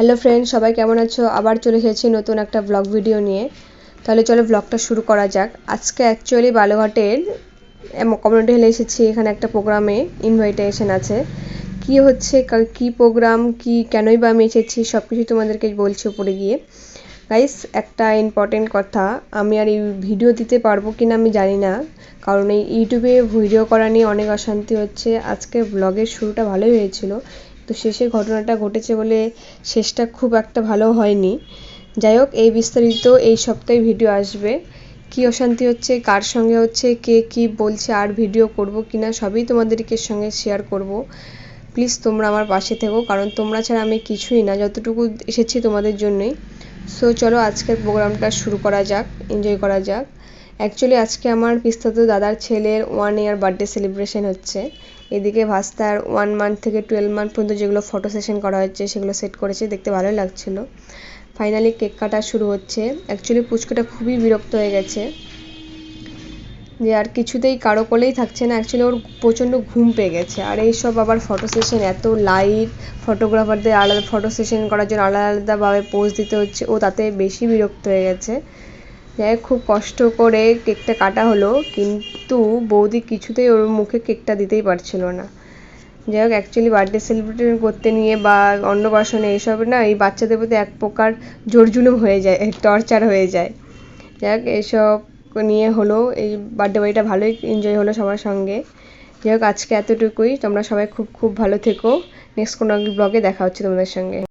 Hello friend, সবাই কেমন আছো? আবার চলে এসেছি নতুন একটা ব্লগ ভিডিও নিয়ে। তাহলে চলো ব্লগটা শুরু করা যাক। আজকে অ্যাকচুয়ালি বালুঘাটের কমিউনিটি হলে এসেছি, এখানে একটা প্রোগ্রামে ইনভাইটেশন আছে। কি হচ্ছে, কি প্রোগ্রাম কি, কেনই বা আমি এসেছি সব কিছু তোমাদেরকে বলছি উপরে গিয়ে। গাইস একটা ইম্পর্টেন্ট কথা, আমি আর এই ভিডিও দিতে পারব কিনা আমি জানি না। কারণ এই ইউটিউবে ভিডিও করা নিয়ে অনেক অশান্তি হচ্ছে। আজকে ব্লগের শুরুটা ভালোই হয়েছিল। তো শেষে ঘটনাটা ঘটেছে বলে শেষটা খুব একটা ভালো হয়নি। যাই হোক, এই বিস্তারিত এই সপ্তাহে ভিডিও আসবে। কি অশান্তি হচ্ছে, কার সঙ্গে হচ্ছে, কে কি বলছে, আর ভিডিও করব কিনা, সবই তোমাদেরকে সঙ্গে শেয়ার করব। প্লিজ তোমরা আমার পাশে থেকো, কারণ তোমরা ছাড়া আমি কিছুই না, যতটুকু এসেছি তোমাদের জন্যই। সো চলো আজকের প্রোগ্রামটা শুরু করা যাক এনজয় করা যাক। অ্যাকচুয়ালি আজকে আমার পিস্তাতো দাদার ছেলের ওয়ান ইয়ার বার্থডে সেলিব্রেশন হচ্ছে। এদিকে ভাস্তার ওয়ান মান্থ থেকে টুয়েলভ মান্থ পর্যন্ত যেগুলো ফটো সেশন করা হচ্ছে, সেগুলো সেট করেছে, দেখতে ভালোই লাগছিল। ফাইনালি কেক কাটা শুরু হচ্ছে। অ্যাকচুয়ালি পুচকুটা খুবই বিরক্ত হয়ে গেছে। যে আর কিছুতেই কারও কোলেই থাকছে না। অ্যাকচুয়ালি ওর প্রচণ্ড ঘুম পেয়ে গেছে। আর এইসব আবার ফটো সেশন এত লাইট ফটোগ্রাফারদের আলাদা ফটো সেশন করার জন্য আলাদা আলাদাভাবে পোজ দিতে হচ্ছে। ও তাতে বেশি বিরক্ত হয়ে গেছে। যাই খুব কষ্ট করে কেকটা কাটা হলো, কিন্তু বৌদি কিছুতেই ওর মুখে কেকটা দিতেই পারছিল না। যাই হোক অ্যাকচুয়ালি বার্থডে সেলিব্রেশন করতে নিয়ে বা অন্নপ্রাশনে এইসব না, এই বাচ্চাদের প্রতি এক প্রকার জোরজুলুম হয়ে যায় টর্চার হয়ে যায়। যাই হোক এইসব নিয়ে হলো, এই বার্থডে বাড়িটা ভালোই এনজয় হলো সবার সঙ্গে। যাই হোক, আজকে এতটুকুই, তোমরা সবাই খুব খুব ভালো থেকো। নেক্সট কোনো ব্লগে দেখা হচ্ছে তোমাদের সঙ্গে।